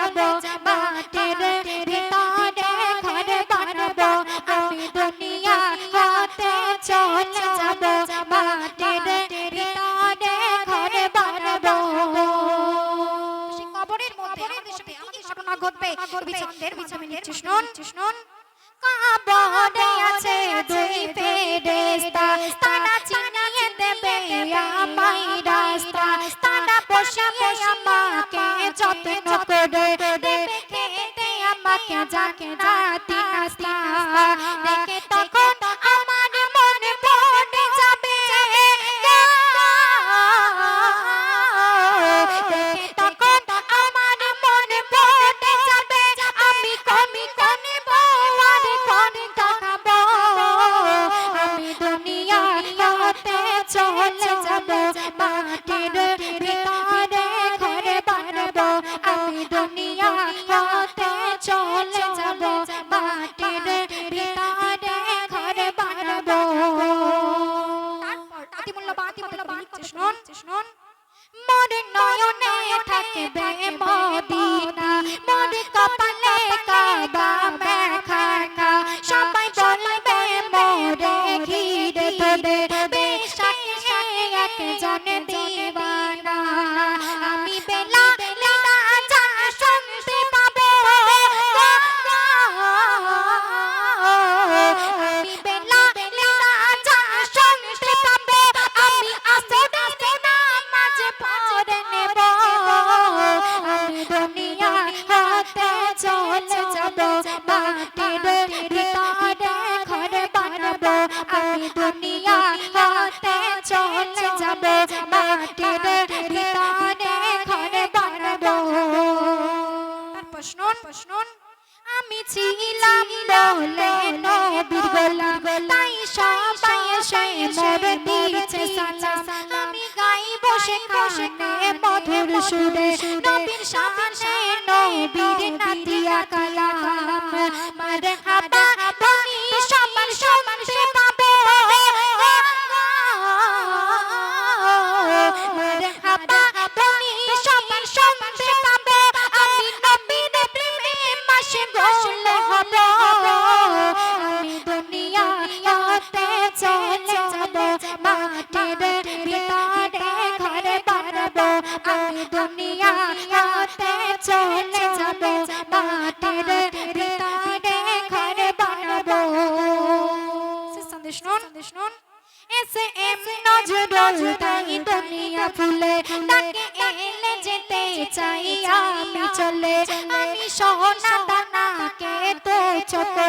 যাব মাটির ভিতরে ঘর বানাবো আমি দুনিয়া হতে চলে যাব মাটির ভিতরে ঘর বানাবো কবরের মধ্যে ঘটনা ঘটবে? বিছন্দের বিছামে নিচ্ছে শুনুন শুনুন কবরে আছে দুই ফেরেশতা। তারা চিনিয়ে দেবে আমায় রাস্তা। তারা বসাবে আমাকে যত্ন করে দেবে খেতে আমাকে যাকে রাতি নাস্তা। দেখে তখন আমার মনে পড়ে যাবে। দেখে তখন আমার মনে পড়ে যাবে। আমি কমি কনে বউয়ার কোন তাকাবো আমি দুনিয়া হতে চলে হতে চলে যাব, মাটির ভিতরে ঘর বানাবো। তারপর শুনুন শুনুন মোর নয়নে থাকবে মদিনা কপালে পড়ে নেব। আমি দুনিয়া হতে চলে যাব, মাটির ভিতরে ঘর বানাবো। আমি হতে চলে যাব, মাটির ভিতরে ঘর বানাবো। আমি ছিলাম বলে নবীর গোলাম, তাই সবাই মোর সেখানে মধুর সুরে নবীর সামনে নবীর নাতিয়া কালাম মারহাবা বনি সবার সমান সে পাবে। মারহাবা বনি সবার সমান সে পাবে। আমি নবীর প্রেমে মাসে গোল হব। আমি দুনিয়া হতে চলে যাব। মাটির দুনিয়া হতে চলে যাব, মাটির ভিতরে ঘর বানাবো। সন্দেশ শুনুন শুনুন এসে এম নজরুল, তাই দুনিয়া ফুলে। তাকে এলে যেতে চাই আমি চলে। আমি সোনা দানাকে তো চোখে